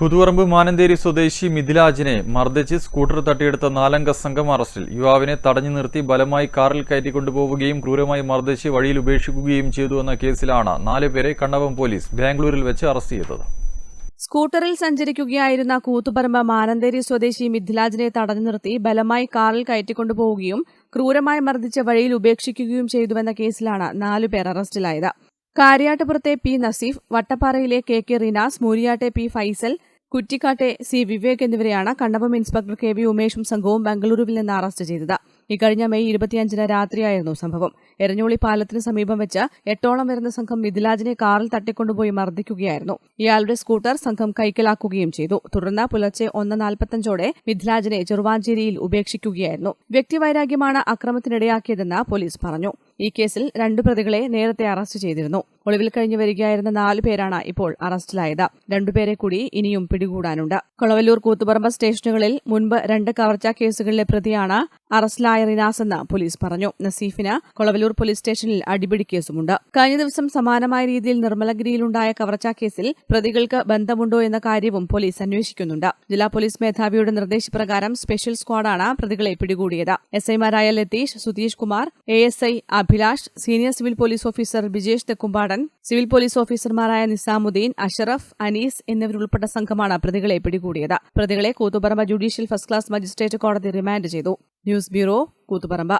കുതുവറമ്പ് മാനന്തേരി സ്വദേശി മിഥിലാജിനെ മർദ്ദിച്ച് സ്കൂട്ടർ തട്ടിയെടുത്ത നാലംഗ സംഘം അറസ്റ്റിൽ. യുവാവിനെ തടഞ്ഞു നിർത്തി ബലമായി കാറിൽ കയറ്റിക്കൊണ്ടുപോവുകയും ക്രൂരമായി മർദ്ദിച്ച് വഴിയിൽ ഉപേക്ഷിക്കുകയും ചെയ്തു എന്ന കേസിലാണ് നാലുപേരെ കണ്ണവം പോലീസ് ബാംഗ്ലൂരിൽ വെച്ച് അറസ്റ്റ് ചെയ്തത്. സ്കൂട്ടറിൽ സഞ്ചരിക്കുകയായിരുന്ന കൂത്തുപറമ്പ് മാനന്തേരി സ്വദേശി മിഥിലാജിനെ തടഞ്ഞു നിർത്തി ബലമായി കാറിൽ കയറ്റിക്കൊണ്ടുപോവുകയും ക്രൂരമായി മർദ്ദിച്ച് വഴിയിൽ ഉപേക്ഷിക്കുകയും ചെയ്തുവെന്ന കേസിലാണ് നാലുപേർ അറസ്റ്റിലായത്. കാര്യാട്ടുപുറത്തെ പി നസീഫ് വട്ടപ്പാറയിലെ കെ കെ റിനാസ് മൂരിയാട്ടെ പി ഫൈസൽ കുറ്റിക്കാട്ടെ സി വിവേക് എന്നിവരെയാണ് കണ്ണപം ഇൻസ്പെക്ടർ കെ വി ഉമേഷും സംഘവും ബംഗളൂരുവിൽ നിന്ന് അറസ്റ്റ് ചെയ്തത്. ഇക്കഴിഞ്ഞ മെയ് ഇരുപത്തിയഞ്ചിന് രാത്രിയായിരുന്നു സംഭവം. എരഞ്ഞോളി പാലത്തിന് സമീപം വെച്ച് എട്ടോളം വരുന്ന സംഘം മിഥിലാജിനെ കാറിൽ തട്ടിക്കൊണ്ടുപോയി മർദ്ദിക്കുകയായിരുന്നു. ഇയാളുടെ സ്കൂട്ടർ സംഘം കൈക്കലാക്കുകയും ചെയ്തു. തുടർന്ന് പുലർച്ചെ ഒന്ന് നാൽപ്പത്തഞ്ചോടെ മിഥിലാജിനെ ചെറുവാഞ്ചേരിയിൽ ഉപേക്ഷിക്കുകയായിരുന്നു. വ്യക്തിവൈരാഗ്യമാണ് അക്രമത്തിനിടയാക്കിയതെന്ന് പോലീസ് പറഞ്ഞു. ഈ കേസിൽ രണ്ടു പ്രതികളെ നേരത്തെ അറസ്റ്റ് ചെയ്തിരുന്നു. ഒളിവിൽ കഴിഞ്ഞു വരികയായിരുന്ന നാലു പേരാണ് ഇപ്പോൾ അറസ്റ്റിലായത്. രണ്ടുപേരെ കൂടി ഇനിയും പിടികൂടാനുണ്ട്. കൊളവല്ലൂർ കൂത്തുപറമ്പ് സ്റ്റേഷനുകളിൽ മുൻപ് രണ്ട് കവർച്ചാ കേസുകളിലെ പ്രതിയാണ് അറസ്റ്റിലായ റിനാസ് എന്ന് പോലീസ് പറഞ്ഞു. നസീഫിന് കൊളവല്ലൂർ പോലീസ് സ്റ്റേഷനിൽ അടിപിടി കേസുമുണ്ട്. കഴിഞ്ഞ ദിവസം സമാനമായ രീതിയിൽ നിർമ്മലഗിരിയിലുണ്ടായ കവർച്ചാ കേസിൽ പ്രതികൾക്ക് ബന്ധമുണ്ടോ എന്ന കാര്യവും പോലീസ് അന്വേഷിക്കുന്നുണ്ട്. ജില്ലാ പോലീസ് മേധാവിയുടെ നിർദ്ദേശപ്രകാരം സ്പെഷ്യൽ സ്ക്വാഡാണ് പ്രതികളെ പിടികൂടിയത്. എസ് ഐമാരായ Latheesh Sudheesh Kumar A S I Abhilash senior civil police officer Bijesh Thekkumpadan civil police ഓഫീസർമാരായ നിസാമുദ്ദീൻ അഷറഫ് അനീസ് എന്നിവരുൾപ്പെട്ട സംഘമാണ് പ്രതികളെ പിടികൂടിയത്. പ്രതികളെ Koothuparamba judicial first class magistrate കോടതി റിമാൻഡ് ചെയ്തു. News bureau Koothuparamba.